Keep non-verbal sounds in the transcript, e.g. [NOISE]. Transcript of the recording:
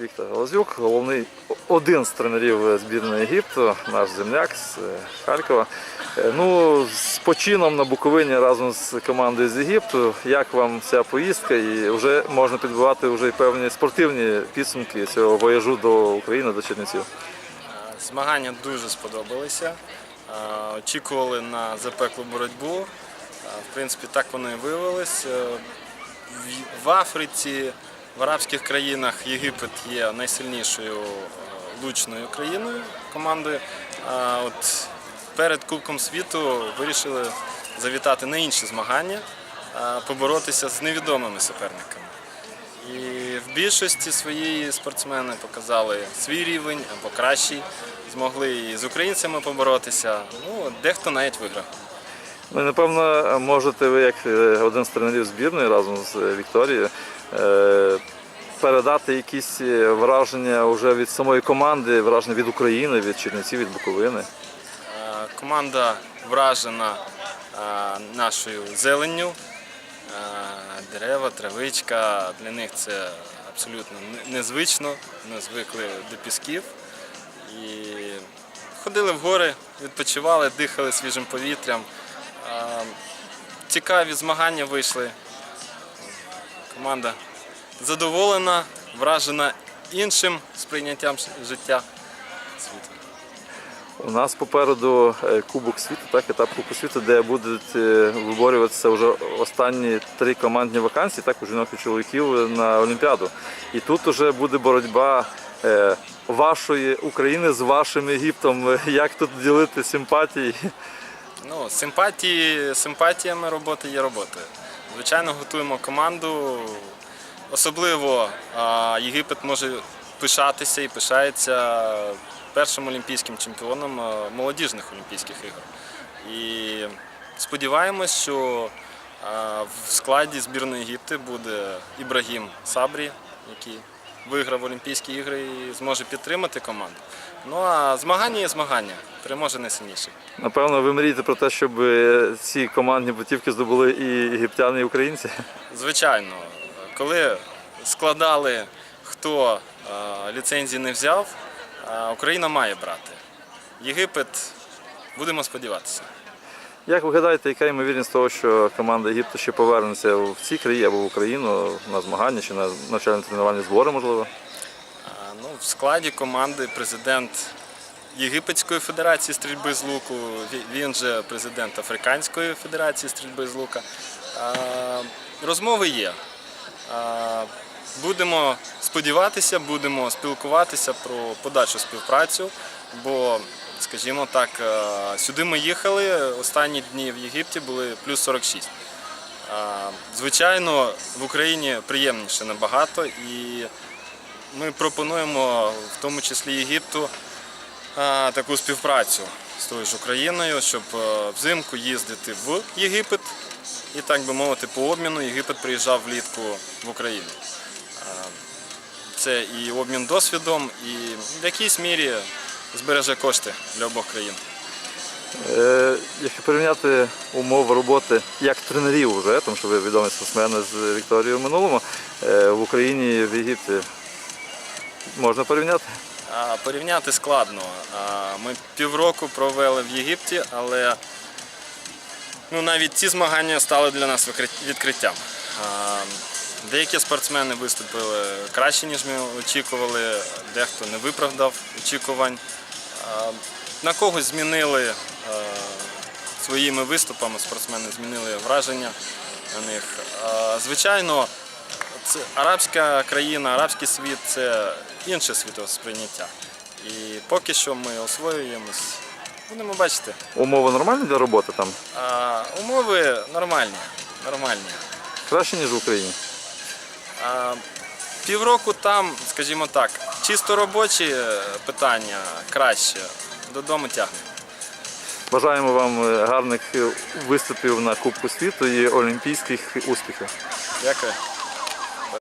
Віктор Галазюк, головний один з тренерів збірної Єгипту, наш земляк з е, Харкова. Е, Ну, з почином на Буковині разом з командою з Єгипту. Як вам ця поїздка? І вже можна підбивати вже й певні спортивні підсумки цього вояжу до України, до Чернівців. Змагання дуже сподобалися. Е, Очікували на запеклу боротьбу. В принципі, так воно і виявилось. Е, в- В Африці, в арабських країнах Єгипет є найсильнішою е, лучною країною командою. А от перед Кубком світу вирішили завітати на інші змагання, е, поборотися з невідомими суперниками. І в більшості своєї спортсмени показали свій рівень або кращий, змогли і з українцями поборотися. Ну, дехто навіть виграв. Ну, напевно, можете ви, як е, один з тренерів збірної разом з Вікторією, передати якісь е, враження вже від самої команди, враження від України, від Чернівців, від Буковини. Е, Команда вражена е, нашою зеленню, дерева, травичка. Для них це абсолютно незвично, не звикли до пісків. І ходили в гори, відпочивали, дихали свіжим повітрям. Цікаві змагання вийшли. Команда задоволена, вражена іншим сприйняттям життя світу. У нас попереду е, Кубок світу, так, етап Кубку світу, де будуть е, виборюватися вже останні три командні вакансії, так, у жінок і чоловіків на Олімпіаду. І тут вже буде боротьба е, вашої України з вашим Єгиптом. [LAUGHS] Як тут ділити симпатії? Ну, симпатії, симпатіями роботи є робота. Звичайно, готуємо команду. Особливо Єгипет може пишатися і пишається першим олімпійським чемпіоном молодіжних Олімпійських ігор. І сподіваємось, що в складі збірної Єгипту буде Ібрагім Сабрі, який виграв Олімпійські ігри і зможе підтримати команду. Ну а змагання є змагання, переможе найсильніший. Напевно, ви мрієте про те, щоб е, ці командні путівки здобули і єгиптяни, і українці. Звичайно, коли складали, хто е, ліцензії не взяв, е, Україна має брати. Єгипет, будемо сподіватися. Як ви гадаєте, яка ймовірність того, що команда Єгипту ще повернеться в ці краї або в Україну на змагання чи на навчально-тренувальні збори, можливо? Е, Ну, в складі команди президент Єгипетської федерації стрільби з луку, він же президент Африканської федерації стрільби з лука. Розмови є. Будемо сподіватися, будемо спілкуватися про подальшу співпрацю, бо, скажімо так, е, сюди ми їхали. Останні дні в Єгипті були плюс 46. Е, Звичайно, в Україні приємніше набагато і ми пропонуємо в тому числі Єгипту е, таку співпрацю з тою ж Україною, щоб взимку їздити в Єгипет і, так би мовити, по обміну Єгипет приїжджав влітку в Україну. Це і обмін досвідом, і в якійсь мірі збереже кошти для обох країн. Е, Якщо порівняти умови роботи як тренерів вже, тому що ви відомі спортсмени з Вікторією в минулому, е, в Україні і в Єгипті можна порівняти? А, Порівняти складно. А, Ми півроку провели в Єгипті, але ну, навіть ці змагання стали для нас відкриттям. А, Деякі спортсмени виступили краще, ніж ми очікували, дехто не виправдав очікувань. На когось змінили е, своїми виступами, спортсмени змінили враження на них. Звичайно, це арабська країна, арабський світ це інше світосприйняття. І поки що ми освоюємось. Будемо бачити. Умови нормальні для роботи там? А, умови нормальні. нормальні. Краще, ніж в Україні. Півроку там, скажімо так, чисто робочі е, питання краще. Додому тягне. Бажаємо вам е, гарних е, виступів на Кубку світу і олімпійських успіхів. Дякую.